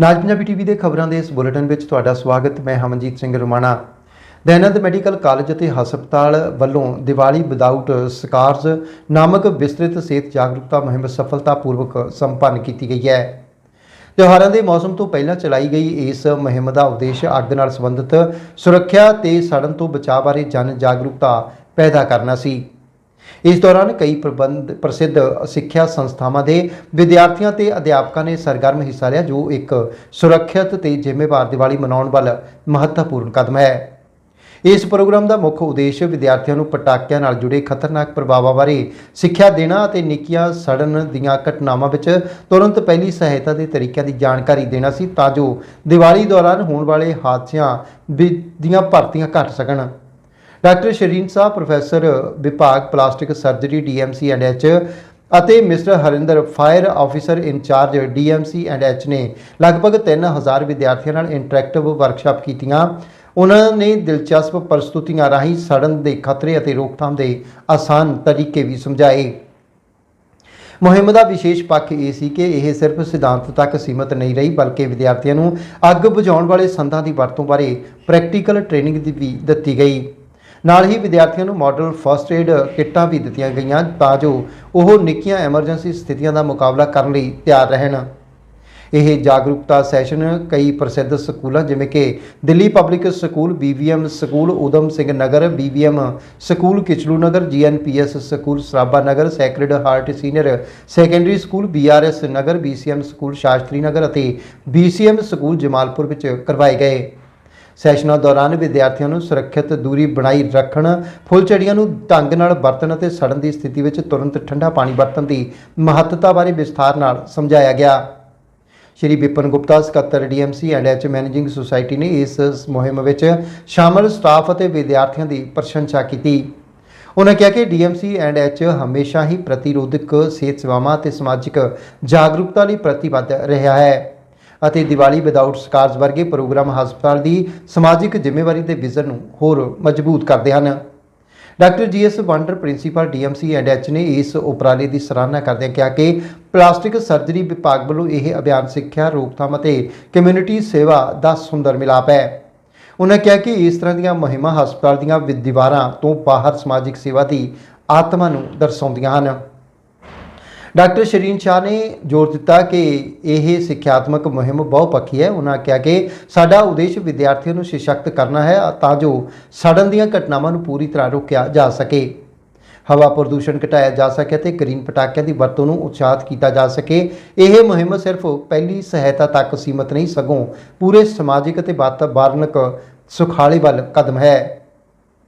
ਨਾਜ Punjabi TV ਦੇ ਖਬਰਾਂ ਦੇ ਇਸ ਬੁਲੇਟਿਨ ਵਿੱਚ ਤੁਹਾਡਾ ਸਵਾਗਤ, ਮੈਂ ਹਮਨਜੀਤ ਸਿੰਘ ਰੁਮਾਣਾ। ਦੈਨੰਦ ਮੈਡੀਕਲ ਕਾਲਜ ਅਤੇ ਹਸਪਤਾਲ ਵੱਲੋਂ ਦੀਵਾਲੀ ਵਿਦਆਊਟ ਸਕਾਰਸ ਨਾਮਕ ਵਿਸਤ੍ਰਿਤ ਸਿਹਤ ਜਾਗਰੂਕਤਾ ਮੁਹਿੰਮ ਸਫਲਤਾਪੂਰਵਕ ਸੰਪੰਨ ਕੀਤੀ ਗਈ ਹੈ। ਤਿਉਹਾਰਾਂ ਦੇ ਮੌਸਮ ਤੋਂ ਪਹਿਲਾਂ ਚਲਾਈ ਗਈ ਇਸ ਮੁਹਿੰਮ ਦਾ ਉਦੇਸ਼ ਅੱਗ ਨਾਲ ਸੰਬੰਧਿਤ ਸੁਰੱਖਿਆ ਤੇ ਸੜਨ ਤੋਂ ਬਚਾਅ ਬਾਰੇ ਜਨ ਜਾਗਰੂਕਤਾ ਪੈਦਾ ਕਰਨਾ ਸੀ। ਇਸ ਦੌਰਾਨ ਕਈ ਪ੍ਰਬੰਧ, ਪ੍ਰਸਿੱਧ ਸਿੱਖਿਆ ਸੰਸਥਾਵਾਂ ਦੇ ਵਿਦਿਆਰਥੀਆਂ ਤੇ ਅਧਿਆਪਕਾਂ ਨੇ ਸਰਗਰਮ ਹਿੱਸਾ ਲਿਆ, ਜੋ ਇੱਕ ਸੁਰੱਖਿਅਤ ਤੇ ਜ਼ਿੰਮੇਵਾਰ ਦੀਵਾਲੀ ਮਨਾਉਣ ਵੱਲ ਮਹੱਤਵਪੂਰਨ ਕਦਮ ਹੈ। ਇਸ ਪ੍ਰੋਗਰਾਮ ਦਾ ਮੁੱਖ ਉਦੇਸ਼ ਵਿਦਿਆਰਥੀਆਂ ਨੂੰ ਪਟਾਕਿਆਂ ਨਾਲ ਜੁੜੇ ਖਤਰਨਾਕ ਪ੍ਰਭਾਵਾਂ ਬਾਰੇ ਸਿੱਖਿਆ ਦੇਣਾ ਅਤੇ ਨਿੱਕੀਆਂ ਸੜਨ ਦੀਆਂ ਘਟਨਾਵਾਂ ਵਿੱਚ ਤੁਰੰਤ ਪਹਿਲੀ ਸਹਾਇਤਾ ਦੇ ਤਰੀਕਿਆਂ ਦੀ ਜਾਣਕਾਰੀ ਦੇਣਾ ਸੀ, ਤਾਂ ਜੋ ਦੀਵਾਲੀ ਦੌਰਾਨ ਹੋਣ ਵਾਲੇ ਹਾਦਸਿਆਂ ਵੀ- ਦੀਆਂ ਭਰਤੀਆਂ ਘਟ ਸਕਣ। ਡਾਕਟਰ ਸ਼ਰੀਨ ਸਾਹਿਬ, ਪ੍ਰੋਫੈਸਰ ਵਿਭਾਗ plastic surgery DMC and H ਅਤੇ mister Harinder fire officer incharge DMC and H ਨੇ ਲਗਭਗ 3000 ਵਿਦਿਆਰਥੀਆਂ ਨਾਲ ਇੰਟਰੈਕਟਿਵ ਵਰਕਸ਼ਾਪ ਕੀਤੀਆਂ। ਉਹਨਾਂ ਨੇ ਦਿਲਚਸਪ ਪ੍ਰਸਤੁਤੀਆਂ ਰਾਹੀਂ ਸੜਨ ਦੇ ਖਤਰੇ ਅਤੇ ਰੋਕਥਾਮ ਦੇ ਆਸਾਨ ਤਰੀਕੇ ਵੀ ਸਮਝਾਏ। ਮੁਹਿੰਮ ਦਾ ਵਿਸ਼ੇਸ਼ ਪੱਖ ਇਹ ਸੀ ਕਿ ਇਹ ਸਿਰਫ ਸਿਧਾਂਤ ਤੱਕ ਸੀਮਤ ਨਹੀਂ ਰਹੀ, ਬਲਕਿ ਵਿਦਿਆਰਥੀਆਂ ਨੂੰ ਅੱਗ ਬੁਝਾਉਣ ਵਾਲੇ ਸੰਦਾਂ ਦੀ ਵਰਤੋਂ ਬਾਰੇ ਪ੍ਰੈਕਟੀਕਲ ਟ੍ਰੇਨਿੰਗ ਵੀ ਦਿੱਤੀ ਗਈ। ਨਾਲ ਹੀ ਵਿਦਿਆਰਥੀਆਂ ਨੂੰ ਮਾਡਲ ਫਸਟ ਏਡ ਕਿੱਟਾਂ ਵੀ ਦਿੱਤੀਆਂ ਗਈਆਂ ਤਾਂ ਜੋ ਉਹ ਨਿੱਕੀਆਂ ਐਮਰਜੈਂਸੀ ਸਥਿਤੀਆਂ ਦਾ ਮੁਕਾਬਲਾ ਕਰਨ ਲਈ ਤਿਆਰ ਰਹਿਣ। ਇਹ ਜਾਗਰੂਕਤਾ ਸੈਸ਼ਨ ਕਈ ਪ੍ਰਸਿੱਧ ਸਕੂਲਾਂ, ਜਿਵੇਂ ਕਿ Delhi public school BVM school Udham Singh Nagar BVM school Kitchlu Nagar GNPS school Sarabha Nagar sacred heart senior secondary school BRS Nagar BCM school Shastri Nagar ਅਤੇ ਬੀਸੀਐਮ ਸਕੂਲ ਜਮਾਲਪੁਰ ਵਿੱਚ ਕਰਵਾਏ ਗਏ। ਸੈਸ਼ਨਾਂ ਦੌਰਾਨ ਵਿਦਿਆਰਥੀਆਂ ਨੂੰ ਸੁਰੱਖਿਅਤ ਦੂਰੀ ਬਣਾਈ ਰੱਖਣ ਫੁੱਲਝੜੀਆਂ ਨੂੰ ਢੰਗ ਨਾਲ ਵਰਤਣ ਅਤੇ ਸੜਨ ਦੀ ਸਥਿਤੀ ਵਿੱਚ ਤੁਰੰਤ ਠੰਡਾ ਪਾਣੀ ਵਰਤਣ ਦੀ ਮਹੱਤਤਾ ਬਾਰੇ ਵਿਸਥਾਰ ਨਾਲ ਸਮਝਾਇਆ ਗਿਆ। ਸ਼੍ਰੀ ਵਿਪਨ ਗੁਪਤਾ, ਸਕੱਤਰ DMC and H managing society ਨੇ ਇਸ ਮੁਹਿੰਮ ਵਿੱਚ ਸ਼ਾਮਲ ਸਟਾਫ ਅਤੇ ਵਿਦਿਆਰਥੀਆਂ ਦੀ ਪ੍ਰਸ਼ੰਸਾ ਕੀਤੀ। ਉਹਨਾਂ ਕਿਹਾ ਕਿ ਡੀਐਮਸੀ ਐਂਡ ਐਚ ਹਮੇਸ਼ਾ ਹੀ ਪ੍ਰਤੀਰੋਧਕ ਸਿਹਤ ਸੇਵਾਵਾਂ ਅਤੇ ਸਮਾਜਿਕ ਜਾਗਰੂਕਤਾ ਲਈ ਪ੍ਰਤੀਬੱਧ ਰਿਹਾ ਹੈ। ਅਤੇ ਦੀਵਾਲੀ ਵਿਦਆਊਟ ਸਕਾਰਸ ਵਰਗੇ ਪ੍ਰੋਗਰਾਮ ਹਸਪਤਾਲ ਦੀ ਸਮਾਜਿਕ ਜ਼ਿੰਮੇਵਾਰੀ ਦੇ ਵਿਜ਼ਨ ਨੂੰ ਹੋਰ ਮਜ਼ਬੂਤ ਕਰਦੇ ਹਨ। Doctor G G S Wander principal DMC and H ਨੇ ਇਸ ਉਪਰਾਲੇ ਦੀ ਸਰਾਹਨਾ ਕਰਦਿਆਂ ਕਿਹਾ ਕਿ ਪਲਾਸਟਿਕ ਸਰਜਰੀ ਵਿਭਾਗ ਵੱਲੋਂ ਇਹ ਅਭਿਆਨ ਸਿੱਖਿਆ, ਰੋਕਥਾਮ ਅਤੇ ਕਮਿਊਨਿਟੀ ਸੇਵਾ ਦਾ ਸੁੰਦਰ ਮਿਲਾਪ ਹੈ। ਉਹਨਾਂ ਕਿਹਾ ਕਿ ਇਸ ਤਰ੍ਹਾਂ ਦੀਆਂ ਮੁਹਿੰਮਾਂ ਹਸਪਤਾਲ ਦੀਆਂ ਵਿ- ਦੀਵਾਰਾਂ ਤੋਂ ਬਾਹਰ ਸਮਾਜਿਕ ਸੇਵਾ ਦੀ ਆਤਮਾ ਨੂੰ ਦਰਸਾਉਂਦੀਆਂ ਹਨ। ਡਾਕਟਰ ਸ਼ਰੀਨ ਸ਼ਾਹ ਨੇ ਜ਼ੋਰ ਦਿੱਤਾ ਕਿ ਇਹ ਸਿੱਖਿਆਤਮਕ ਮੁਹਿੰਮ ਬਹੁਪੱਖੀ ਹੈ। ਉਹਨਾਂ ਕਿਹਾ ਕਿ ਸਾਡਾ ਉਦੇਸ਼ ਵਿਦਿਆਰਥੀਆਂ ਨੂੰ ਸਸ਼ਕਤ ਕਰਨਾ ਹੈ ਤਾਂ ਜੋ ਸੜਨ ਦੀਆਂ ਘਟਨਾਵਾਂ ਨੂੰ ਪੂਰੀ ਤਰ੍ਹਾਂ ਰੋਕਿਆ ਜਾ ਸਕੇ। ਹਵਾ ਪ੍ਰਦੂਸ਼ਣ ਘਟਾਇਆ ਜਾ ਸਕੇ ਤੇ ਗ੍ਰੀਨ ਪਟਾਕਿਆਂ ਦੀ ਵਰਤੋਂ ਨੂੰ ਉਤਸ਼ਾਹਿਤ ਕੀਤਾ ਜਾ ਸਕੇ। ਇਹ ਮੁਹਿੰਮ ਸਿਰਫ ਪਹਿਲੀ ਸਹਾਇਤਾ ਤੱਕ ਸੀਮਤ ਨਹੀਂ, ਸਗੋਂ ਪੂਰੇ ਸਮਾਜਿਕ ਅਤੇ ਵਾਤਾਵਰਣਕ ਸੁਖਾਲੇ ਵੱਲ ਕਦਮ ਹੈ।